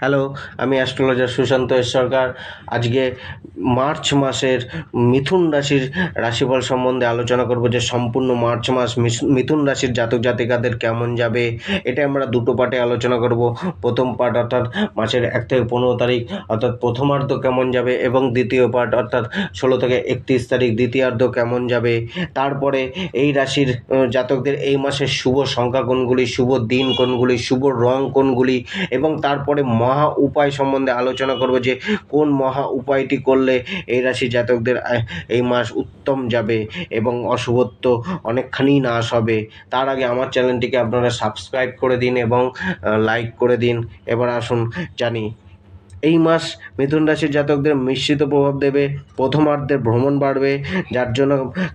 Hello আমি astrologer Sushant S সরকার। আজকে March মাসের মিথুন রাশির রাশিফল সম্বন্ধে আলোচনা করব যে সম্পূর্ণ মার্চ মাস মিথুন রাশির জাতক জাতিকাদের কেমন যাবে, এটা আমরা দুটো পার্টে আলোচনা করব। প্রথম পার্ট অর্থাৎ মাসের এক থেকে পনেরো তারিখ, অর্থাৎ প্রথমার্ধ কেমন যাবে এবং দ্বিতীয় পার্ট অর্থাৎ ষোলো থেকে একত্রিশ তারিখ, দ্বিতীয়ার্ধ কেমন যাবে। তারপরে এই রাশির জাতকদের এই মাসের শুভ সংখ্যা কোনগুলি, শুভ দিন কোনগুলি, শুভ রং কোনগুলি এবং তারপরে মহা উপায় সম্বন্ধে আলোচনা করব যে কোন মহা উপায়টি করলে এই রাশি জাতকদের এই মাস উত্তম যাবে এবং অশুভত্ব অনেকখানি নাশ হবে। তার আগে আমার চ্যানেলটিকে আপনারা সাবস্ক্রাইব করে দিন এবং লাইক করে দিন। এবার আসুন জানি, এই মাস মিথুন রাশির জাতকদের মিশ্রিত প্রভাব দেবে প্রথমার্ধে ভ্রমণ বাড়বে, যার জন্য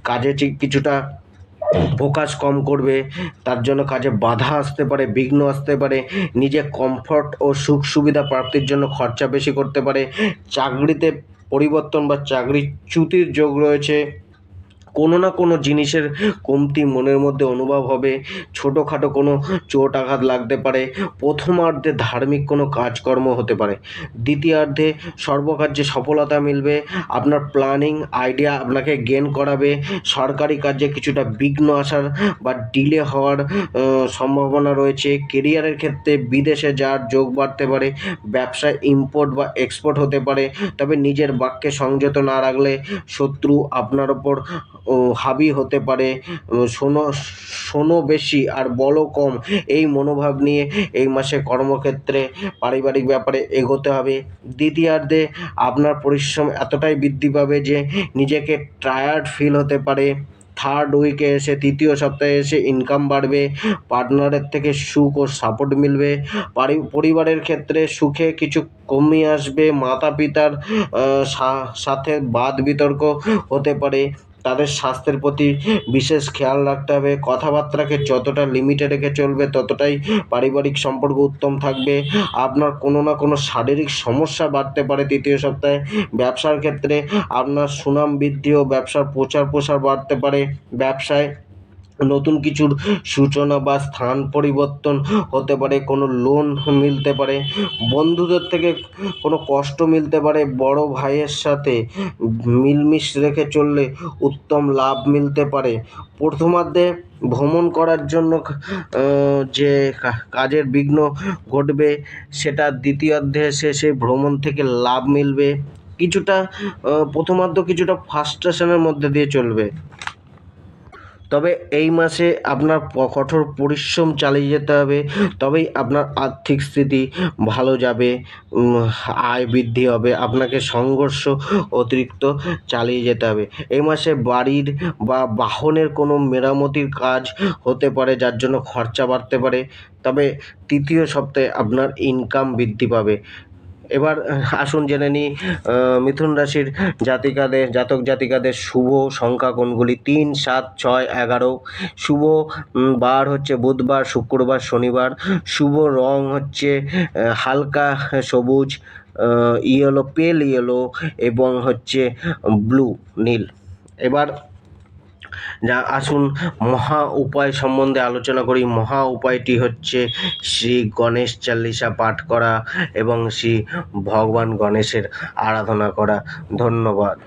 কাজে কিছুটা ফোকাস কম করবে, তার জন্য কাজে বাধা আসতে পারে, বিঘ্ন আসতে পারে, নিজে কমফর্ট ও সুখ সুবিধা প্রাপ্তির জন্য খরচা বেশি করতে পারে, চাকরিতে পরিবর্তন বা চাকরির চ্যুতির যোগ রয়েছে। কোনো না কোনো জিনিসের কমতি মনের মধ্যে অনুভব হবে। ছোটোখাটো কোনো চোট আঘাত লাগতে পারে। প্রথমার্ধে ধার্মিক কোনো কাজকর্ম হতে পারে। দ্বিতীয়ার্ধে সর্বকার্যে সফলতা মিলবে। আপনার প্ল্যানিং, আইডিয়া আপনাকে গেন করাবে। সরকারি কাজে কিছুটা বিঘ্ন আসার বা ডিলে হওয়ার সম্ভাবনা রয়েছে। কেরিয়ারের ক্ষেত্রে বিদেশে যাওয়ার যোগ বাড়তে পারে। ব্যবসায় ইম্পোর্ট বা এক্সপোর্ট হতে পারে। তবে নিজের বাক্যে সংযত না রাখলে শত্রু আপনার ওপর হাবি হতে পারে। শোনো শোনো বেশি আর বলো কম। এই মনোভাব নিয়ে এই মাসে কর্মক্ষেত্রে পারিবারিক ব্যাপারে এগোতে হবে। দ্বিতীয়ার্ধে আপনার পরিশ্রম এতটাই বৃদ্ধি পাবে যে নিজেকে টায়ার্ড ফিল হতে পারে। থার্ড উইকে এসে, তৃতীয় সপ্তাহে এসে ইনকাম বাড়বে। পার্টনারের থেকে সুখ ও সাপোর্ট মিলবে। পরিবারের ক্ষেত্রে সুখে কিছু কমিয়ে আসবে। মাতা পিতার সাথে বাদ বিতর্ক হতে পারে। তাদের স্বাস্থ্যের প্রতি বিশেষ খেয়াল রাখতে হবে। কথাবার্তাকে যতটা লিমিটে রেখে চলবে, ততটাই পারিবারিক সম্পর্ক উত্তম থাকবে। আপনার কোনো না কোনো শারীরিক সমস্যা বাড়তে পারে তৃতীয় সপ্তাহে। ব্যবসার ক্ষেত্রে আপনার সুনাম বৃদ্ধি ও ব্যবসার প্রচার প্রসার বাড়তে পারে। ব্যবসায় নতুন কিছুর সূচনা বা স্থান পরিবর্তন হতে পারে, কোনো লোন মিলতে পারে, বন্ধুদের থেকে কোনো কষ্ট মিলতে পারে, বড় ভাইয়ের সাথে মিলমিশ রেখে চললে উত্তম লাভ মিলতে পারে। প্রথমার্ধে ভ্রমণ করার জন্য যে কাজের বিঘ্ন ঘটবে, সেটা দ্বিতীয়ার্ধে এসে সেই ভ্রমণ থেকে লাভ মিলবে। কিছুটা প্রথমার্ধ কিছুটা ফার্স্ট্রেশনের মধ্যে দিয়ে চলবে। তবে এই মাসে আপনার কঠোর পরিশ্রম চালিয়ে যেতে হবে। তবেই আপনার আর্থিক স্থিতি ভালো যাবে আয় বৃদ্ধি হবে, আপনাকে সংঘর্ষ অতিরিক্ত চালিয়ে যেতে হবে। এই মাসে বাড়ির বা বাহনের কোনো মেরামতির কাজ হতে পারে, যার জন্য খরচা বাড়তে পারে। তবে তৃতীয় সপ্তাহে আপনার ইনকাম বৃদ্ধি পাবে। এবার, আসুন জেনে নিই মিথুন রাশির জাতিকাদের, জাতক জাতিকাদের শুভ সংখ্যা কোনগুলি? তিন, সাত, ছয়, এগারো। শুভ বার হচ্ছে বুধবার, শুক্রবার, শনিবার। শুভ রং হচ্ছে হালকা সবুজ ইয়েলো, পেল ইয়েলো এবং হচ্ছে ব্লু, নীল। এবার যা আসুন মহা উপায় সম্বন্ধে আলোচনা করি। মহা উপায়টি হচ্ছে শ্রী গণেশ চাল্লিশা পাঠ করা এবং শ্রী ভগবান গণেশের আরাধনা করা। ধন্যবাদ।